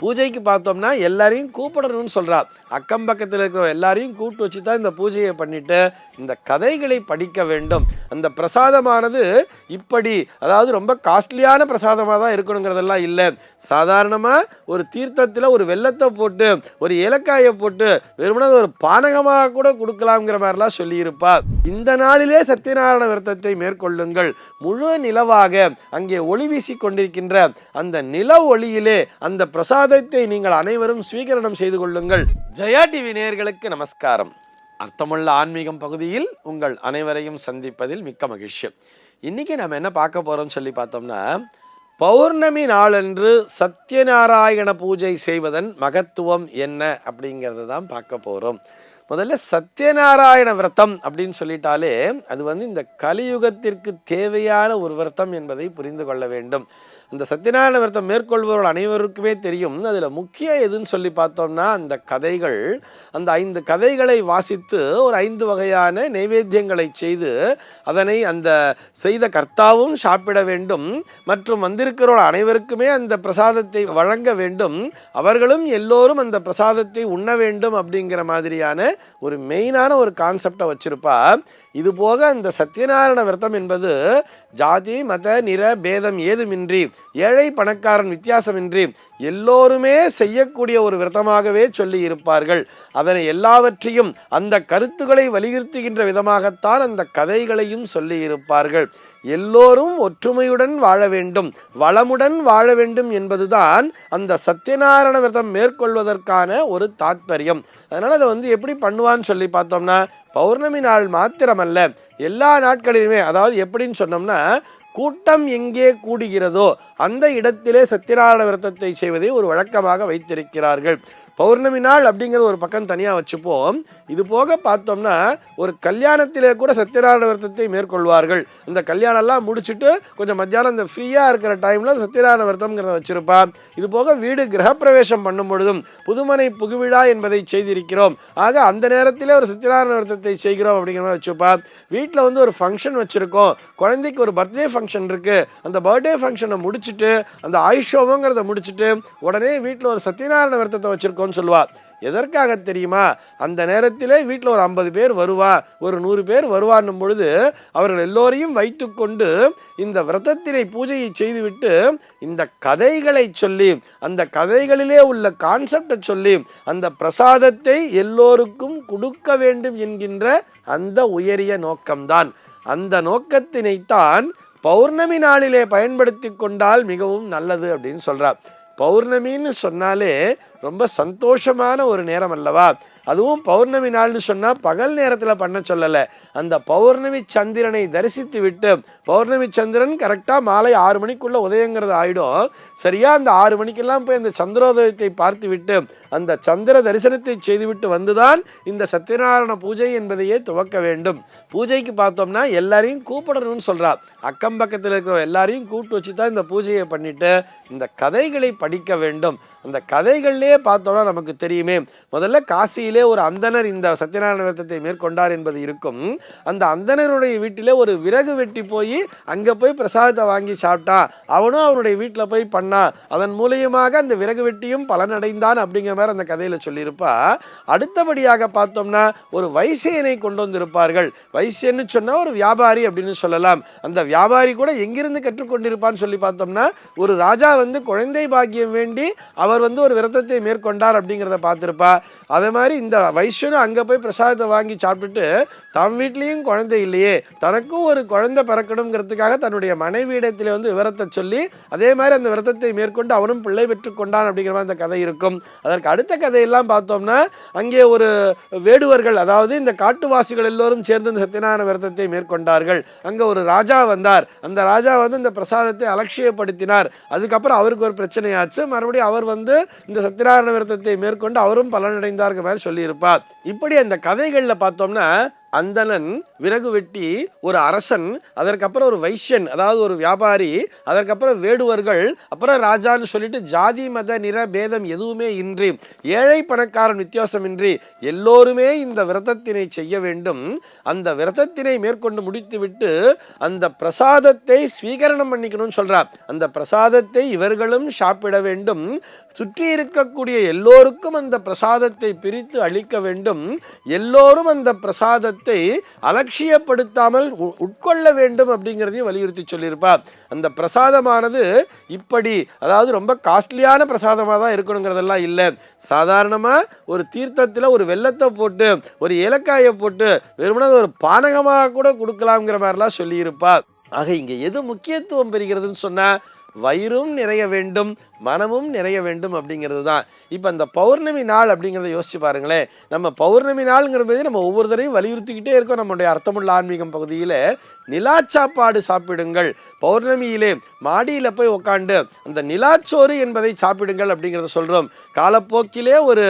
பூஜைக்கு பார்த்தோம்னா எல்லாரையும் கூப்பிடணும்னு சொல்கிறா அக்கம் பக்கத்தில் இருக்கிற எல்லாரையும் கூப்பிட்டு வச்சு தான் இந்த பூஜையை பண்ணிட்டு இந்த கதைகளை படிக்க வேண்டும். அந்த பிரசாதமானது இப்படி அதாவது ரொம்ப காஸ்ட்லியான பிரசாதமாக தான் இருக்கணுங்கிறதெல்லாம் இல்லை. சாதாரணமாக ஒரு தீர்த்தத்தில் ஒரு வெள்ளத்தை போட்டு ஒரு ஏலக்காயை போட்டு வெறுமனே அது ஒரு பானகமாக கூட கொடுக்கலாம்ங்கிற மாதிரிலாம் சொல்லியிருப்பா. இந்த நாளிலே சத்யநாராயண விரதத்தை மேற்கொள்ளுங்கள். முழு நிலவாக அங்கே ஒளி வீசி கொண்டிருக்கின்ற அந்த நில ஒளியிலே அந்த பிரசாதத்தை நீங்கள் அனைவரும் ஸ்வீகரணம் செய்து கொள்ளுங்கள். ஜெயா டிவி நேயர்களுக்கு நமஸ்காரம். அர்த்தமுள்ள ஆன்மீகம் பகுதியில் உங்கள் அனைவரையும் சந்திப்பதில் மிக்க மகிழ்ச்சி. இன்னைக்கு நம்ம என்ன பார்க்க போகிறோம்னு சொல்லி பார்த்தோம்னா பௌர்ணமி நாளன்று சத்யநாராயண பூஜை செய்வதன் மகத்துவம் என்ன அப்படிங்கிறத தான் பார்க்க போகிறோம் முதல்ல சத்யநாராயண விரதம் அப்படின்னு சொல்லிட்டாலே அது வந்து இந்த கலியுகத்திற்கு தேவையான ஒரு விரதம் என்பதை புரிந்து கொள்ள வேண்டும். அந்த சத்யநாராயண விரதம் மேற்கொள்பவர்கள் அனைவருக்குமே தெரியும். அதில் முக்கியம் எதுன்னு சொல்லி பார்த்தோம்னா அந்த கதைகள் அந்த ஐந்து கதைகளை வாசித்து ஒரு ஐந்து வகையான நைவேத்தியங்களை செய்து அதனை அந்த செய்த கர்த்தாவும் சாப்பிட வேண்டும். மற்றும் வந்திருக்கிறவர்கள் அனைவருக்குமே அந்த பிரசாதத்தை வழங்க வேண்டும். அவர்களும் எல்லோரும் அந்த பிரசாதத்தை உண்ண வேண்டும் அப்படிங்கிற மாதிரியான ஒரு மெயினான ஒரு கான்செப்டை வச்சுருப்பா. இது போக அந்த சத்யநாராயண விரதம் என்பது ஜாதி மத நிற பேதம் ஏதுமின்றி ஏழை பணக்காரன் வித்தியாசமின்றி எல்லோருமே செய்யக்கூடிய ஒரு விரதமாகவே சொல்லி இருப்பார்கள் அதனை எல்லாவற்றையும் அந்த கருத்துக்களை வலியுறுத்துகின்ற விதமாகத்தான் அந்த கதைகளையும் சொல்லி இருப்பார்கள் எல்லோரும் ஒற்றுமையுடன் வாழ வேண்டும் வளமுடன் வாழ வேண்டும் என்பதுதான் அந்த சத்யநாராயண விரதம் மேற்கொள்வதற்கான ஒரு தாத்பரியம். அதனால் அதை வந்து எப்படி பண்ணுவான்னு சொல்லி பார்த்தோம்னா பௌர்ணமி நாள் மாத்திரமல்ல எல்லா நாட்களிலுமே அதாவது எப்படின்னு சொன்னோம்னா கூட்டம் எங்கே கூடுகிறதோ அந்த இடத்திலே சத்தியநாராயண விரதத்தை செய்வதை ஒரு வழக்கமாக வைத்திருக்கிறார்கள். பௌர்ணமி நாள் அப்படிங்கிறது ஒரு பக்கம் தனியாக வச்சுப்போம். இது போக பார்த்தோம்னா ஒரு கல்யாணத்திலே கூட சத்தியநாராயண விரதத்தை மேற்கொள்வார்கள் இந்த கல்யாணம்லாம் முடிச்சுட்டு கொஞ்சம் மத்தியானம் இந்த ஃப்ரீயாக இருக்கிற டைமில் சத்தியநாராயண விரதம்ங்கிறத வச்சுருப்பான். இது போக வீடு கிரகப்பிரவேசம் பண்ணும் பொழுதும் புதுமனை புகுவிழா என்பதை செய்திருக்கிறோம். ஆக அந்த நேரத்திலே ஒரு சத்தியநாராயண விரதத்தை செய்கிறோம் அப்படிங்கிற மாதிரி வச்சுப்பான். வீட்டில் வந்து ஒரு ஃபங்க்ஷன் வச்சுருக்கோம். குழந்தைக்கு ஒரு பர்த்டே ஃபங்க்ஷன் இருக்குது அந்த பர்த்டே ஃபங்க்ஷனை முடிச்சுட்டு அந்த ஆயுஷோவோங்கிறத முடிச்சுட்டு உடனே வீட்டில் ஒரு சத்தியநாராயண விரதத்தை வச்சுருக்கோம்னு சொல்லுவா. எதற்காக தெரியுமா? அந்த நேரத்திலே வீட்டில் ஒரு ஐம்பது பேர் வருவா. ஒரு நூறு பேர் வருவான்னும் பொழுது அவர்கள் எல்லோரையும் வைத்துக்கொண்டு இந்த விரதத்தினை பூஜையை செய்துவிட்டு இந்த கதைகளை சொல்லி அந்த கதைகளிலே உள்ள கான்செப்டை சொல்லி அந்த பிரசாதத்தை எல்லோருக்கும் கொடுக்க வேண்டும் என்கின்ற அந்த உயரிய நோக்கம்தான். அந்த நோக்கத்தினைத்தான் பௌர்ணமி நாளிலே பயன்படுத்தி கொண்டால் மிகவும் நல்லது அப்படின்னு சொல்கிறார் பௌர்ணமின்னு சொன்னாலே ரொம்ப சந்தோஷமான ஒரு நேரம் அல்லவா? அதுவும் பௌர்ணமி நாள்னு சொன்னால் பகல் நேரத்தில் பண்ண சொல்லலை. அந்த பௌர்ணமி சந்திரனை தரிசித்து விட்டு பௌர்ணமி சந்திரன் கரெக்டாக மாலை ஆறு மணிக்குள்ளே உதயங்கிறது ஆகிடும் சரியாக அந்த ஆறு மணிக்கெல்லாம் போய் அந்த சந்திரோதயத்தை பார்த்து விட்டு அந்த சந்திர தரிசனத்தை செய்துவிட்டு வந்துதான் இந்த சத்யநாராயண பூஜை என்பதையே துவக்க வேண்டும். பூஜைக்கு பார்த்தோம்னா எல்லாரையும் கூப்பிடணும்னு சொல்கிறார் அக்கம் பக்கத்தில் இருக்கிற எல்லாரையும் கூப்பிட்டு வச்சு தான் இந்த பூஜையை பண்ணிட்டு இந்த கதைகளை படிக்க வேண்டும். அந்த கதைகள்லேயே பார்த்தோம்னா நமக்கு தெரியுமே. முதல்ல காசியிலே ஒரு அந்தனர் இந்த சத்யநாராயண விரதத்தை மேற்கொண்டார் என்பது இருக்கும். அந்த அந்தனருடைய வீட்டிலே ஒரு விறகு வெட்டி போய் அங்கே போய் பிரசாதத்தை வாங்கி சாப்பிட்டா அவனும் அவனுடைய வீட்டில் போய் பண்ணா அதன் மூலியமாக அந்த விறகு வெட்டியும் பலனடைந்தான் அப்படிங்கிற மாதிரி அந்த கதையில் சொல்லியிருப்பா. அடுத்தபடியாக பார்த்தோம்னா ஒரு வைசியனை கொண்டு வந்திருப்பார்கள். வைசியன்னு சொன்னால் ஒரு வியாபாரி அப்படின்னு சொல்லலாம். அந்த வியாபாரி கூட எங்கிருந்து கற்றுக்கொண்டிருப்பான்னு சொல்லி பார்த்தோம்னா ஒரு ராஜா வந்து குழந்தை பாக்கியம் வேண்டி அவர் அவர் வந்து ஒரு விரதத்தை மேற்கொண்டார் அப்படிங்கிறத பார்த்துருப்பா. அதே மாதிரி இந்த வைஷ்யனும் அங்கே போய் பிரசாதத்தை வாங்கி சாப்பிட்டுட்டு தம் வீட்லேயும் குழந்தை இல்லையே தனக்கும் ஒரு குழந்தை பிறக்கணுங்கிறதுக்காக தன்னுடைய மனைவியிடத்தில் வந்து விவரத்தை சொல்லி அதே மாதிரி அந்த விரதத்தை மேற்கொண்டு அவனும் பிள்ளை பெற்று கொண்டான் அப்படிங்கிற மாதிரி அந்த கதை இருக்கும். அதற்கு அடுத்த கதையெல்லாம் பார்த்தோம்னா அங்கே ஒரு வேடுவர்கள் அதாவது இந்த காட்டுவாசிகள் எல்லோரும் சேர்ந்து இந்த சத்தியநாராயண விரதத்தை மேற்கொண்டார்கள். அங்கே ஒரு ராஜா வந்தார். அந்த ராஜா வந்து இந்த பிரசாதத்தை அலட்சியப்படுத்தினார். அதுக்கப்புறம் அவருக்கு ஒரு பிரச்சனையாச்சு. மறுபடியும் அவர் வந்து வந்து இந்த சத்யநாராயண விரதத்தை மேற்கொண்டு அவரும் பலனடைந்தார்கள் மாதிரி சொல்லியிருப்பார். இப்படி அந்த கதைகளில் பார்த்தோம்னா அந்தணன் விறகு வெட்டி ஒரு அரசன் அதற்கப்புறம் ஒரு வைஷ்யன் அதாவது ஒரு வியாபாரி அதற்கப்புறம் வேடுவர்கள் அப்புறம் ராஜான்னு சொல்லிட்டு ஜாதி மத நிற பேதம் எதுவுமே இன்றி ஏழை பணக்காரன் வித்தியாசமின்றி எல்லோருமே இந்த விரதத்தினை செய்ய வேண்டும். அந்த விரதத்தினை மேற்கொண்டு முடித்துவிட்டு அந்த பிரசாதத்தை ஸ்வீகரணம் பண்ணிக்கணும்னு சொல்றார். அந்த பிரசாதத்தை இவர்களும் சாப்பிட வேண்டும். சுற்றி இருக்கக்கூடிய எல்லோருக்கும் அந்த பிரசாதத்தை பிரித்து அளிக்க வேண்டும். எல்லோரும் அந்த பிரசாதத்தை அலட்சியப்படுத்தாமல் உ- உட்கொள்ள வேண்டும் அப்படிங்கிறதையும் வலியுறுத்தி சொல்லியிருப்பார் அந்த பிரசாதமானது இப்படி அதாவது ரொம்ப காஸ்ட்லியான பிரசாதமாக தான் இருக்கணுங்கிறதெல்லாம் இல்லை. சாதாரணமாக ஒரு தீர்த்தத்தில் ஒரு வெள்ளத்தை போட்டு ஒரு ஏலக்காயை போட்டு வெறுமனது அது ஒரு பானகமாக கூட கொடுக்கலாம்ங்கிற மாதிரிலாம் சொல்லியிருப்பார் ஆக இங்கே எது முக்கியத்துவம் பெறுகிறதுன்னு சொன்னால் வயிறும் நிறைய வேண்டும் மனமும் நிறைய வேண்டும் அப்படிங்கிறது தான். இப்போ அந்த பௌர்ணமி நாள் அப்படிங்கிறத யோசிச்சு பாருங்களேன். நம்ம பௌர்ணமி நாளுங்கிறது நம்ம ஒவ்வொரு தடவையும் வலியுறுத்திக்கிட்டே இருக்கோம். நம்முடைய அர்த்தமுள்ள ஆன்மீகம் பகுதியில் நிலாச்சாப்பாடு சாப்பிடுங்கள். பௌர்ணமியிலே மாடியில் போய் உக்காண்டு அந்த நிலாச்சோறு என்பதை சாப்பிடுங்கள் அப்படிங்கிறத சொல்கிறோம் காலப்போக்கிலே ஒரு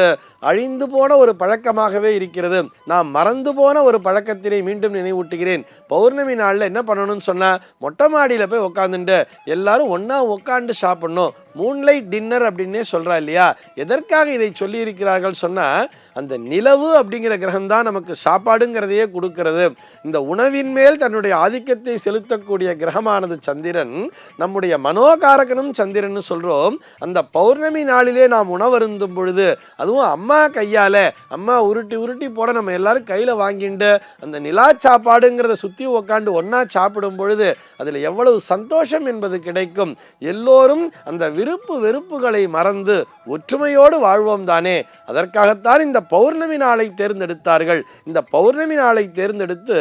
அழிந்து போன ஒரு பழக்கமாகவே இருக்கிறது. நான் மறந்து போன ஒரு பழக்கத்தினை மீண்டும் நினைவூட்டுகிறேன். பௌர்ணமி நாளில் என்ன பண்ணணும்னு சொன்னால் மொட்டை மாடியில் போய் உக்காந்துட்டு எல்லாரும் ஒன்றா உட்காந்து சாப்பிடணும். மூன்லைட் டின்னர் அப்படின்னே சொல்கிறா இல்லையா? எதற்காக இதை சொல்லியிருக்கிறார்கள் சொன்னால் அந்த நிலவு அப்படிங்கிற கிரகம் தான் நமக்கு சாப்பாடுங்கிறதையே கொடுக்கிறது. இந்த உணவின் மேல் தன்னுடைய ஆதிக்கத்தை செலுத்தக்கூடிய கிரகமானது சந்திரன் நம்முடைய மனோகாரகனும் சந்திரன் சொல்கிறோம் அந்த பௌர்ணமி நாளிலே நாம் உணவருந்தும் பொழுது அதுவும் அம்மா கையால் அம்மா உருட்டி உருட்டி போட நம்ம எல்லாரும் கையில் வாங்கிட்டு அந்த நிலா சாப்பாடுங்கிறத சுற்றி உக்காண்டு ஒன்றா சாப்பிடும் பொழுது அதில் எவ்வளவு சந்தோஷம் என்பது கிடைக்கும். எல்லோரும் அந்த விருப்பு வெறுப்புகளை மறந்து ஒற்றுமையோடு வாழ்வோம் தானே. அதற்காகத்தான் இந்த பௌர்ணமி நாளை தேர்ந்தெடுத்தார்கள். இந்த பௌர்ணமி நாளை தேர்ந்தெடுத்து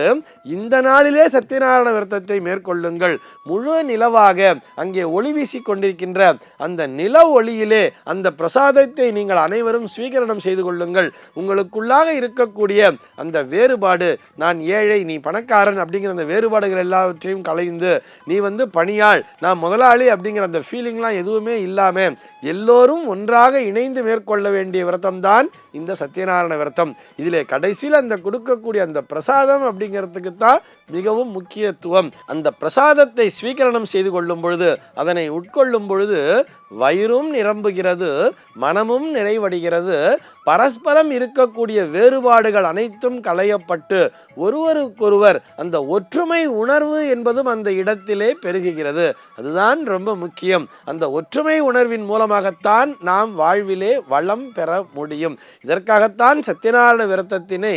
இந்த நாளிலே சத்யநாராயண விரதத்தை மேற்கொள்ளுங்கள். முழு நிலவாக அங்கே ஒளி வீசி கொண்டிருக்கின்ற அந்த நில ஒளியிலே அந்த பிரசாதத்தை நீங்கள் அனைவரும் ஸ்வீகரணம் செய்து கொள்ளுங்கள். உங்களுக்குள்ளாக இருக்கக்கூடிய அந்த வேறுபாடு நான் ஏழை நீ பணக்காரன் அப்படிங்கிற அந்த வேறுபாடுகள் எல்லாவற்றையும் கலைந்து நீ வந்து பணியாள் நான் முதலாளி அப்படிங்கிற அந்த ஃபீலிங்லாம் எதுவுமே இல்லாமல் எல்லோரும் ஒன்றாக இணைந்து மேற்கொள்ள வேண்டிய விரதம்தான் தான் இந்த சத்யநாராயண விரதம். இதிலே கடைசியில் அந்த கொடுக்கக்கூடிய அந்த பிரசாதம் அப்படிங்கிறதுக்கு தான் மிகவும் முக்கியத்துவம். அந்த பிரசாதத்தை ஸ்வீகரணம் செய்து கொள்ளும் பொழுது அதனை உட்கொள்ளும் பொழுது வயிறும் நிரம்புகிறது மனமும் நிறைவடைகிறது பரஸ்பரம் இருக்கக்கூடிய வேறுபாடுகள் அனைத்தும் களையப்பட்டு ஒருவருக்கொருவர் அந்த ஒற்றுமை உணர்வு என்பதும் அந்த இடத்திலே பெருகுகிறது. அதுதான் ரொம்ப முக்கியம். அந்த ஒற்றுமை உணர்வின் மூலமாகத்தான் நாம் வாழ்விலே வளம் பெற முடியும். இதற்காக அதற்காகத்தான் சத்யநாராயண விரதத்தினை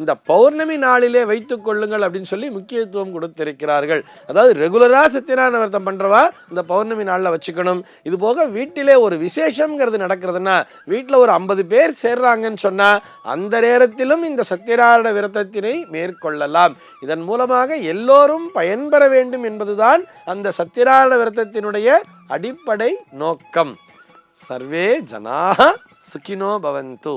இந்த பௌர்ணமி நாளிலே வைத்துக் கொள்ளுங்கள் அப்படின்னு சொல்லி முக்கியத்துவம் கொடுத்திருக்கிறார்கள். அதாவது ரெகுலராக சத்யநாராயண விரதம் பண்ணுறவா இந்த பௌர்ணமி நாளில் வச்சுக்கணும். இது போக வீட்டிலே ஒரு விசேஷம்ங்கிறது நடக்கிறதுனா வீட்டில் ஒரு ஐம்பது பேர் சேர்றாங்கன்னு சொன்னால் அந்த நேரத்திலும் இந்த சத்யநாராயண விரதத்தினை மேற்கொள்ளலாம். இதன் மூலமாக எல்லோரும் பயன்பெற வேண்டும் என்பதுதான் அந்த சத்யநாராயண விரதத்தினுடைய அடிப்படை நோக்கம். சர்வே ஜனாக சுகினோ பவந்து.